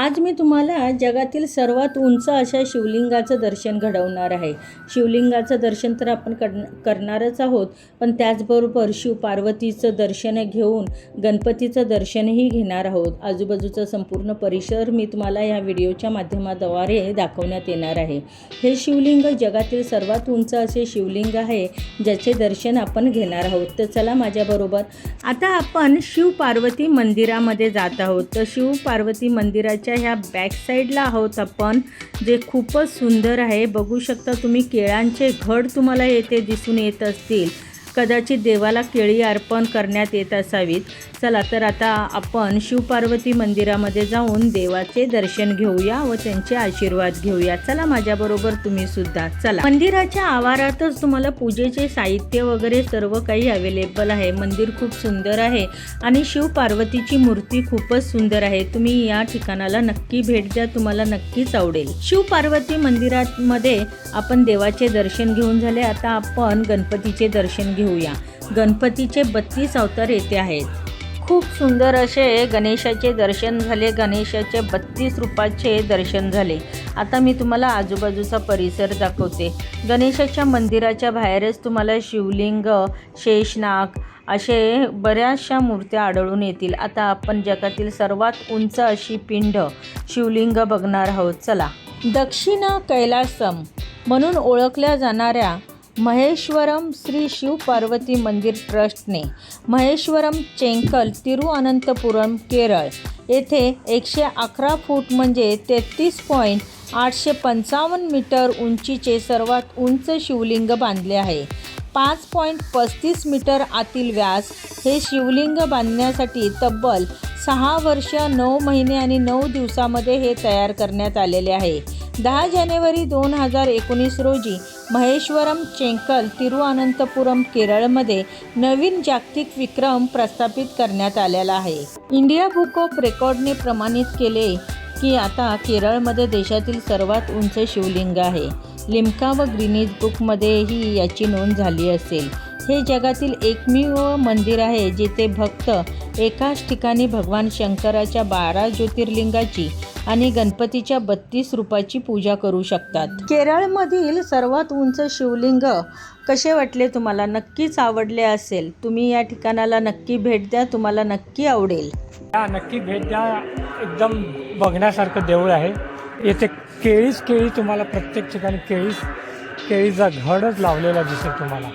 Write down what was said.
आज मी तुम्हाला जगातील सर्वात उंच अशा शिवलिंगाचं दर्शन घडवणार आहे. शिवलिंगाचं दर्शन तर आपण कर करणारच आहोत पण त्याचबरोबर शिव पार्वतीचं दर्शन घेऊन गणपतीचं दर्शनही घेणार आहोत. आजूबाजूचा संपूर्ण परिसर मी तुम्हाला या व्हिडिओच्या माध्यमाद्वारे दाखवण्यात येणार आहे. हे शिवलिंग जगातील सर्वात उंच असे शिवलिंग आहे ज्याचे दर्शन आपण घेणार आहोत. तर चला माझ्याबरोबर. आता आपण शिव पार्वती मंदिरामध्ये जात आहोत. तर शिव पार्वती मंदिराच्या ह्या बॅकसाईडला आहोत आपण जे खूपच सुंदर आहे. बघू शकता तुम्ही केळांचे घड तुम्हाला येथे दिसून येत असतील. कदाचित देवाला केळी अर्पण करण्यात येत असावीत. चला तर आता आपण शिवपार्वती मंदिरामध्ये जाऊन देवाचे दर्शन घेऊया व त्यांचे आशीर्वाद घेऊया. चला माझ्याबरोबर तुम्ही सुद्धा. चला. मंदिराच्या आवारातच तुम्हाला पूजेचे साहित्य वगैरे सर्व काही अवेलेबल आहे. मंदिर खूप सुंदर आहे आणि शिव पार्वतीची मूर्ती खूपच सुंदर आहे. तुम्ही या ठिकाणाला नक्की भेट द्या. तुम्हाला नक्कीच आवडेल. शिव पार्वती मंदिरामध्ये आपण देवाचे दर्शन घेऊन झाले. आता आपण गणपतीचे दर्शन घेऊ घेऊया. गणपतीचे बत्तीस अवतार येथे आहेत. खूप सुंदर असे गणेशाचे दर्शन झाले. गणेशाचे बत्तीस रूपाचे दर्शन झाले. आता मी तुम्हाला आजूबाजूचा परिसर दाखवते. गणेशाच्या मंदिराच्या बाहेरच तुम्हाला शिवलिंग शेषनाग असे बऱ्याचशा मूर्त्या आढळून येतील. आता आपण जगातील सर्वात उंच अशी पिंड शिवलिंग बघणार आहोत. चला. दक्षिण कैलासम म्हणून ओळखल्या जाणाऱ्या महेश्वरम श्री शिव पार्वती मंदिर ट्रस्टने महेश्वरम चेंकल तिरुअनंतपुरम केरळ येथे एकशे अकरा फूट म्हणजे तेहतीस पॉईंट आठशे पंचावन्न मीटर उंचीचे सर्वात उंच शिवलिंग बांधले आहे. पाच पॉईंट पस्तीस मीटर आतील व्यास हे शिवलिंग बांधण्यासाठी तब्बल सहा वर्ष नऊ महिने आणि नऊ दिवसामध्ये हे तयार करण्यात आलेले आहे. दहा जानेवारी दोन हजार एकोणीस रोजी महेश्वरम चेंकल तिरुअनंतपुरम केरळमध्ये नवीन जागतिक विक्रम प्रस्थापित करण्यात आलेला आहे. इंडिया बुक ऑफ रेकॉर्डने प्रमाणित केले की आता केरळमध्ये देशातील सर्वात उंच शिवलिंग आहे. लिम्का व ग्रीनिज बुकमध्येही याची नोंद झाली असेल. हे जगातील एकमेव मंदिर आहे जिथे भक्त एकाच ठिकाणी भगवान शंकराच्या बारा ज्योतिर्लिंगाची आणि गणपतीच्या बत्तीस रूपाची पूजा करू शकतात. केरळमधील सर्वात उंच शिवलिंग कसे वाटले तुम्हाला? नक्कीच आवडले असेल. तुम्ही या ठिकाणाला नक्की भेट द्या. तुम्हाला नक्की आवडेल. या नक्की भेट द्या. एकदम बघण्यासारखं देऊळ आहे. येथे केळीच केळी तुम्हाला प्रत्येक ठिकाणी केळीच केळीचा घडच लावलेला दिसेल तुम्हाला.